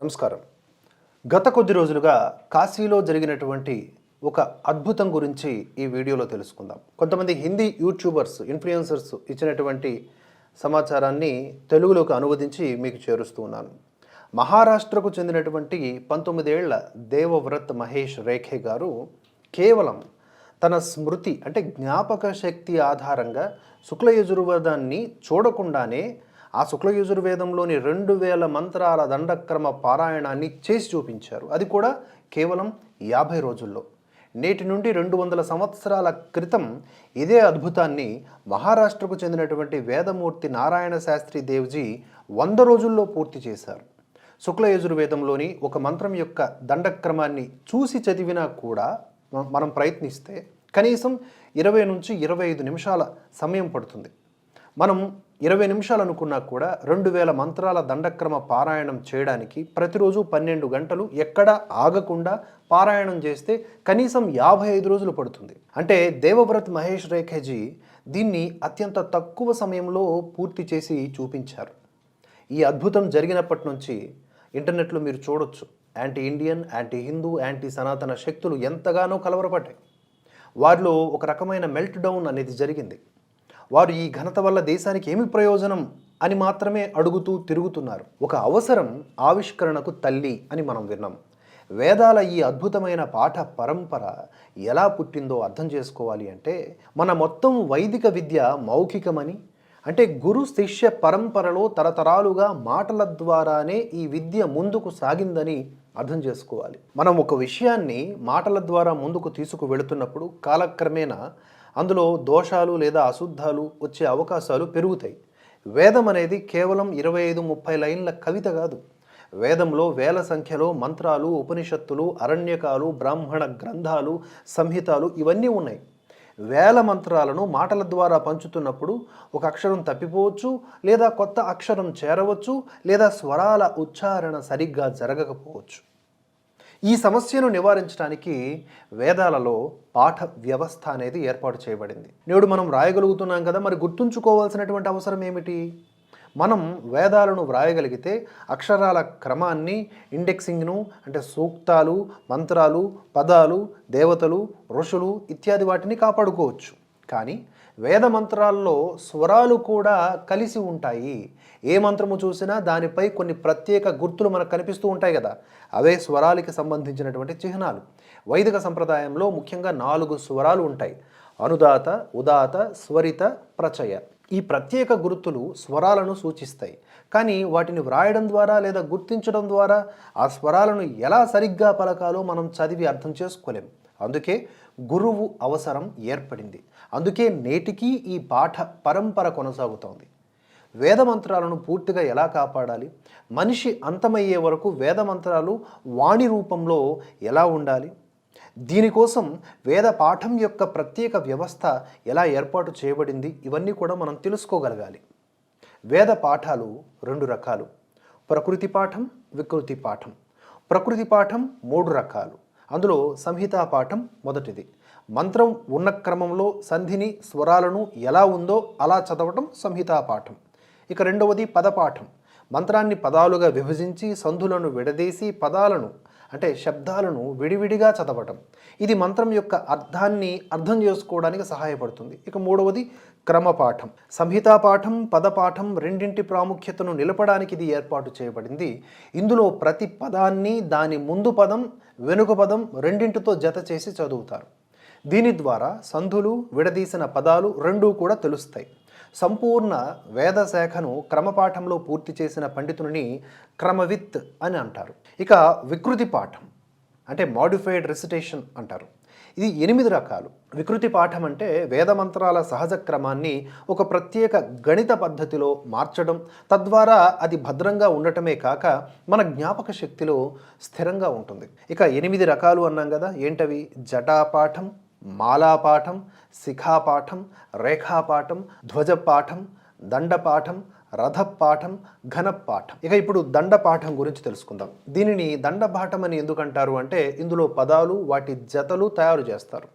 నమస్కారం. గత కొద్ది రోజులుగా కాశీలో జరిగినటువంటి ఒక అద్భుతం గురించి ఈ వీడియోలో తెలుసుకుందాం. కొంతమంది హిందీ యూట్యూబర్స్ ఇన్ఫ్లుయెన్సర్స్ ఇచ్చినటువంటి సమాచారాన్ని తెలుగులోకి అనువదించి మీకు చేరుస్తూ ఉన్నాను. మహారాష్ట్రకు చెందినటువంటి పంతొమ్మిదేళ్ళ దేవవ్రత్ మహేష్ రేఖే గారు కేవలం తన స్మృతి అంటే జ్ఞాపక శక్తి ఆధారంగా శుక్ల యజుర్వేదాన్ని చూడకుండానే ఆ శుక్లయజుర్వేదంలోని రెండు వేల మంత్రాల దండక్రమ పారాయణాన్ని చేసి చూపించారు. అది కూడా కేవలం యాభై రోజుల్లో. నేటి నుండి రెండు వందల సంవత్సరాల క్రితం ఇదే అద్భుతాన్ని మహారాష్ట్రకు చెందినటువంటి వేదమూర్తి నారాయణ శాస్త్రి దేవ్జీ వంద రోజుల్లో పూర్తి చేశారు. శుక్ల యజుర్వేదంలోని ఒక మంత్రం యొక్క దండక్రమాన్ని చూసి చదివినా కూడా మనం ప్రయత్నిస్తే కనీసం ఇరవై నుంచి ఇరవై ఐదు నిమిషాల సమయం పడుతుంది. మనం ఇరవై నిమిషాలు అనుకున్నా కూడా రెండు వేల మంత్రాల దండక్రమ పారాయణం చేయడానికి ప్రతిరోజు పన్నెండు గంటలు ఎక్కడ ఆగకుండా పారాయణం చేస్తే కనీసం యాభై ఐదు రోజులు పడుతుంది. అంటే దేవవ్రత్ మహేష్ రేఖేజీ దీన్ని అత్యంత తక్కువ సమయంలో పూర్తి చేసి చూపించారు. ఈ అద్భుతం జరిగినప్పటి నుంచి ఇంటర్నెట్లో మీరు చూడొచ్చు. Anti Indian anti Hindu anti Sanatana శక్తులు ఎంతగానో కలవరపడ్డాయి. వారిలో ఒక రకమైన మెల్ట్ డౌన్ అనేది జరిగింది. వారు ఈ ఘనత వల్ల దేశానికి ఏమి ప్రయోజనం అని మాత్రమే అడుగుతూ తిరుగుతున్నారు. ఒక అవసరం ఆవిష్కరణకు తల్లి అని మనం విన్నాం. వేదాల ఈ అద్భుతమైన పాఠ పరంపర ఎలా పుట్టిందో అర్థం చేసుకోవాలి అంటే మన మొత్తం వైదిక విద్య మౌఖికమని అంటే గురు శిష్య పరంపరలో తరతరాలుగా మాటల ద్వారానే ఈ విద్య ముందుకు సాగిందని అర్థం చేసుకోవాలి. మనం ఒక విషయాన్ని మాటల ద్వారా ముందుకు తీసుకు వెళుతున్నప్పుడు కాలక్రమేణా అందులో దోషాలు లేదా అశుద్ధాలు వచ్చే అవకాశాలు పెరుగుతాయి. వేదం అనేది కేవలం ఇరవై ఐదు ముప్పై లైన్ల కవిత కాదు. వేదంలో వేల సంఖ్యలో మంత్రాలు ఉపనిషత్తులు అరణ్యకాలు బ్రాహ్మణ గ్రంథాలు సంహితాలు ఇవన్నీ ఉన్నాయి. వేల మంత్రాలను మాటల ద్వారా పంచుతున్నప్పుడు ఒక అక్షరం తప్పిపోవచ్చు లేదా కొత్త అక్షరం చేరవచ్చు లేదా స్వరాల ఉచ్చారణ సరిగ్గా జరగకపోవచ్చు. ఈ సమస్యను నివారించడానికి వేదాలలో పాఠ వ్యవస్థ అనేది ఏర్పాటు చేయబడింది. నేడు మనం రాయగలుగుతున్నాం కదా మరి గుర్తుంచుకోవాల్సినటువంటి అవసరం ఏమిటి? మనం వేదాలను వ్రాయగలిగితే అక్షరాల క్రమాన్ని ఇండెక్సింగ్ను అంటే సూక్తాలు మంత్రాలు పదాలు దేవతలు ఋషులు ఇత్యాది వాటిని కాపాడుకోవచ్చు. కానీ వేద మంత్రాల్లో స్వరాలు కూడా కలిసి ఉంటాయి. ఏ మంత్రము చూసినా దానిపై కొన్ని ప్రత్యేక గుర్తులు మనకు కనిపిస్తూ ఉంటాయి కదా. అవే స్వరాలకి సంబంధించినటువంటి చిహ్నాలు. వైదిక సంప్రదాయంలో ముఖ్యంగా నాలుగు స్వరాలు ఉంటాయి. అనుదాత ఉదాత స్వరిత ప్రచయ. ఈ ప్రత్యేక గుర్తులు స్వరాలను సూచిస్తాయి. కానీ వాటిని వ్రాయడం ద్వారా లేదా గుర్తించడం ద్వారా ఆ స్వరాలను ఎలా సరిగ్గా పలకాలో మనం చదివి అర్థం చేసుకోలేం. అందుకే గురువు అవసరం ఏర్పడింది. అందుకే నేటికీ ఈ పాఠ పరంపర కొనసాగుతోంది. వేదమంత్రాలను పూర్తిగా ఎలా కాపాడాలి? మనిషి అంతమయ్యే వరకు వేదమంత్రాలు వాణి రూపంలో ఎలా ఉండాలి? దీనికోసం వేద పాఠం యొక్క ప్రత్యేక వ్యవస్థ ఎలా ఏర్పాటు చేయబడింది? ఇవన్నీ కూడా మనం తెలుసుకోగలగాలి. వేద పాఠాలు రెండు రకాలు. ప్రకృతి పాఠం వికృతి పాఠం. ప్రకృతి పాఠం మూడు రకాలు. అందులో సంహితా పాఠం మొదటిది. మంత్రం ఉన్న క్రమంలో సంధిని స్వరాలను ఎలా ఉందో అలా చదవటం సంహితా పాఠం. ఇక రెండవది పదపాఠం. మంత్రాన్ని పదాలుగా విభజించి సంధులను విడదీసి పదాలను అంటే శబ్దాలను విడివిడిగా చదవటం. ఇది మంత్రం యొక్క అర్థాన్ని అర్థం చేసుకోవడానికి సహాయపడుతుంది. ఇక మూడవది క్రమపాఠం. సంహితా పాఠం పదపాఠం రెండింటి ప్రాముఖ్యతను నిలపడానికి ఇది ఏర్పాటు చేయబడింది. ఇందులో ప్రతి పదాన్ని దాని ముందు పదం వెనుక పదం రెండింటితో జత చేసి చదువుతారు. దీని ద్వారా సంధులు విడదీసిన పదాలు రెండూ కూడా తెలుస్తాయి. సంపూర్ణ వేద శాఖను క్రమపాఠంలో పూర్తి చేసిన పండితుని క్రమవిత్ అని అంటారు. ఇక వికృతి పాఠం అంటే మాడిఫైడ్ రెసిటేషన్ అంటారు. ఇది ఎనిమిది రకాలు. వికృతి పాఠం అంటే వేద మంత్రాల సహజ క్రమాన్ని ఒక ప్రత్యేక గణిత పద్ధతిలో మార్చడం తద్వారా అది భద్రంగా ఉండటమే కాక మన జ్ఞాపక శక్తిలో స్థిరంగా ఉంటుంది. ఇక ఎనిమిది రకాలు అన్నాం కదా ఏంటవి? జటాపాఠం మాలాపాఠం శిఖాపాఠం రేఖాపాఠం ధ్వజపాఠం దండపాఠం రథపాఠం ఘనపాఠం. ఇక ఇప్పుడు దండపాఠం గురించి తెలుసుకుందాం. దీనిని దండపాఠం అని ఎందుకంటారు అంటే ఇందులో పదాలు వాటి జతలు తయారు చేస్తారు.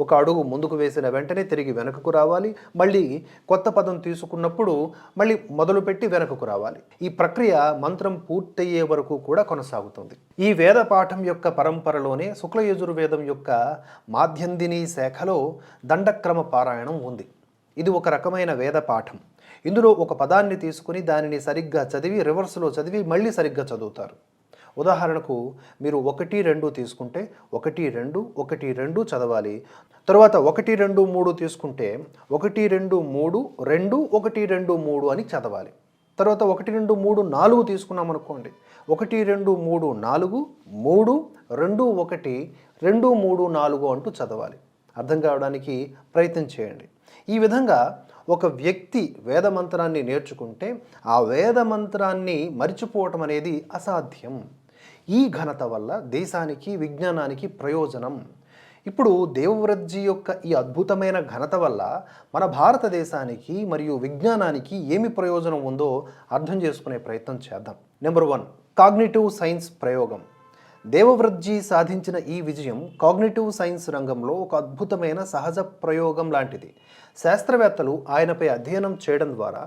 ఒక అడుగు ముందుకు వేసిన వెంటనే తిరిగి వెనకకు రావాలి. మళ్ళీ కొత్త పదం తీసుకున్నప్పుడు మళ్ళీ మొదలుపెట్టి వెనకకు రావాలి. ఈ ప్రక్రియ మంత్రం పూర్తయ్యే వరకు కూడా కొనసాగుతుంది. ఈ వేద పాఠం యొక్క పరంపరలోనే శుక్ల యజుర్వేదం యొక్క మాధ్యందిని శాఖలో దండక్రమ పారాయణం ఉంది. ఇది ఒక రకమైన వేద పాఠం ఇందులో ఒక పదాన్ని తీసుకుని దానిని సరిగ్గా చదివి రివర్స్లో చదివి మళ్ళీ సరిగ్గా చదువుతారు. ఉదాహరణకు మీరు ఒకటి రెండు తీసుకుంటే ఒకటి రెండు ఒకటి రెండు చదవాలి. తరువాత ఒకటి రెండు మూడు తీసుకుంటే ఒకటి రెండు మూడు రెండు ఒకటి రెండు మూడు అని చదవాలి. తర్వాత ఒకటి రెండు మూడు నాలుగు తీసుకున్నాం అనుకోండి. ఒకటి రెండు మూడు నాలుగు మూడు రెండు ఒకటి రెండు మూడు నాలుగు అంటూ చదవాలి. అర్థం కావడానికి ప్రయత్నం చేయండి. ఈ విధంగా ఒక వ్యక్తి వేద మంత్రాన్ని నేర్చుకుంటే ఆ వేద మంత్రాన్ని మరిచిపోవటం అనేది అసాధ్యం. ఈ ఘనత వల్ల దేశానికి విజ్ఞానానికి ప్రయోజనం. ఇప్పుడు దేవవ్రత్జీ యొక్క ఈ అద్భుతమైన ఘనత వల్ల మన భారతదేశానికి మరియు విజ్ఞానానికి ఏమి ప్రయోజనం ఉందో అర్థం చేసుకునే ప్రయత్నం చేద్దాం. నెంబర్ వన్ కాగ్నిటివ్ సైన్స్ ప్రయోగం. దేవవ్రత్జీ సాధించిన ఈ విజయం కాగ్నిటివ్ సైన్స్ రంగంలో ఒక అద్భుతమైన సహజ ప్రయోగం లాంటిది. శాస్త్రవేత్తలు ఆయనపై అధ్యయనం చేయడం ద్వారా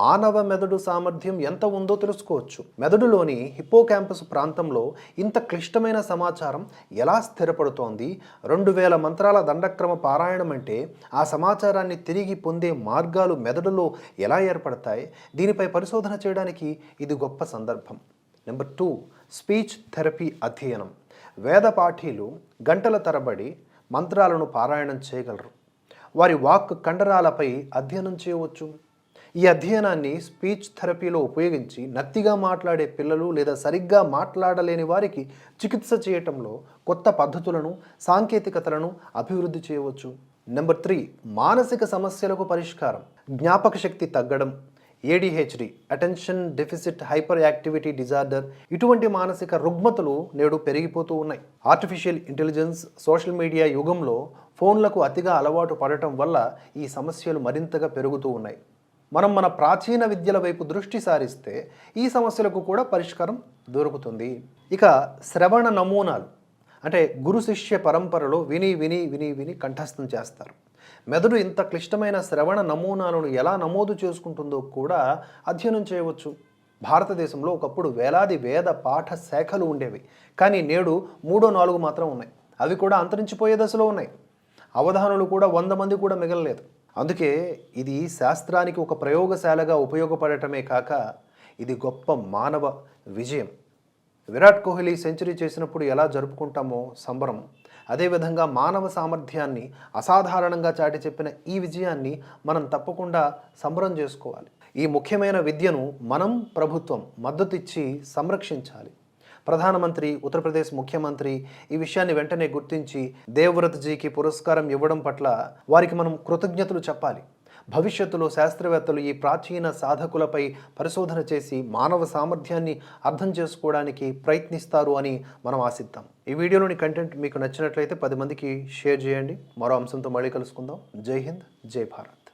మానవ మెదడు సామర్థ్యం ఎంత ఉందో తెలుసుకోవచ్చు. మెదడులోని హిప్పోక్యాంపస్ ప్రాంతంలో ఇంత క్లిష్టమైన సమాచారం ఎలా స్థిరపడుతోంది? రెండు వేల మంత్రాల దండక్రమ పారాయణం అంటే ఆ సమాచారాన్ని తిరిగి పొందే మార్గాలు మెదడులో ఎలా ఏర్పడతాయి? దీనిపై పరిశోధన చేయడానికి ఇది గొప్ప సందర్భం. నెంబర్ టూ స్పీచ్ థెరపీ అధ్యయనం. వేద పాఠీలు గంటల తరబడి మంత్రాలను పారాయణం చేయగలరు. వారి వాక్ కండరాలపై అధ్యయనం చేయవచ్చు. ఈ అధ్యయనాన్ని స్పీచ్ థెరపీలో ఉపయోగించి నత్తిగా మాట్లాడే పిల్లలు లేదా సరిగ్గా మాట్లాడలేని వారికి చికిత్స చేయటంలో కొత్త పద్ధతులను సాంకేతికతలను అభివృద్ధి చేయవచ్చు. నెంబర్ త్రీ మానసిక సమస్యలకు పరిష్కారం. జ్ఞాపక శక్తి తగ్గడం. ADHD attention deficit hyperactivity disorder ఇటువంటి మానసిక రుగ్మతలు నేడు పెరిగిపోతూ ఉన్నాయి. ఆర్టిఫిషియల్ ఇంటెలిజెన్స్ సోషల్ మీడియా యుగంలో ఫోన్లకు అతిగా అలవాటు పడటం వల్ల ఈ సమస్యలు మరింతగా పెరుగుతూ ఉన్నాయి. మనం మన ప్రాచీన విద్యల వైపు దృష్టి సారిస్తే ఈ సమస్యలకు కూడా పరిష్కారం దొరుకుతుంది. ఇక శ్రవణ నమూనాలు అంటే గురు శిష్య పరంపరలో విని విని విని విని కంఠస్థం చేస్తారు. మెదడు ఇంత క్లిష్టమైన శ్రవణ నమూనాలను ఎలా నమోదు చేసుకుంటుందో కూడా అధ్యయనం చేయవచ్చు. భారతదేశంలో ఒకప్పుడు వేలాది వేద పాఠ శాఖలు ఉండేవి. కానీ నేడు మూడో నాలుగు మాత్రం ఉన్నాయి. అవి కూడా అంతరించిపోయే దశలో ఉన్నాయి. అవధానులు కూడా వంద మంది కూడా మిగలలేదు. అందుకే ఇది శాస్త్రానికి ఒక ప్రయోగశాలగా ఉపయోగపడటమే కాక ఇది గొప్ప మానవ విజయం. విరాట్ కోహ్లీ సెంచరీ చేసినప్పుడు ఎలా జరుపుకుంటామో సంబరం. అదేవిధంగా మానవ సామర్థ్యాన్ని అసాధారణంగా చాటి చెప్పిన ఈ విజయాన్ని మనం తప్పకుండా సంబరం చేసుకోవాలి. ఈ ముఖ్యమైన విద్యను మనం ప్రభుత్వం మద్దతిచ్చి సంరక్షించాలి. ప్రధానమంత్రి ఉత్తరప్రదేశ్ ముఖ్యమంత్రి ఈ విషయాన్ని వెంటనే గుర్తించి దేవవ్రత్జీకి పురస్కారం ఇవ్వడం పట్ల వారికి మనం కృతజ్ఞతలు చెప్పాలి. భవిష్యత్తులో శాస్త్రవేత్తలు ఈ ప్రాచీన సాధకులపై పరిశోధన చేసి మానవ సామర్థ్యాన్ని అర్థం చేసుకోవడానికి ప్రయత్నిస్తారు అని మనం ఆశిద్దాం. ఈ వీడియోలోని కంటెంట్ మీకు నచ్చినట్లయితే పది మందికి షేర్ చేయండి. మరో అంశంతో మళ్ళీ కలుసుకుందాం. జై హింద్ జై భారత్.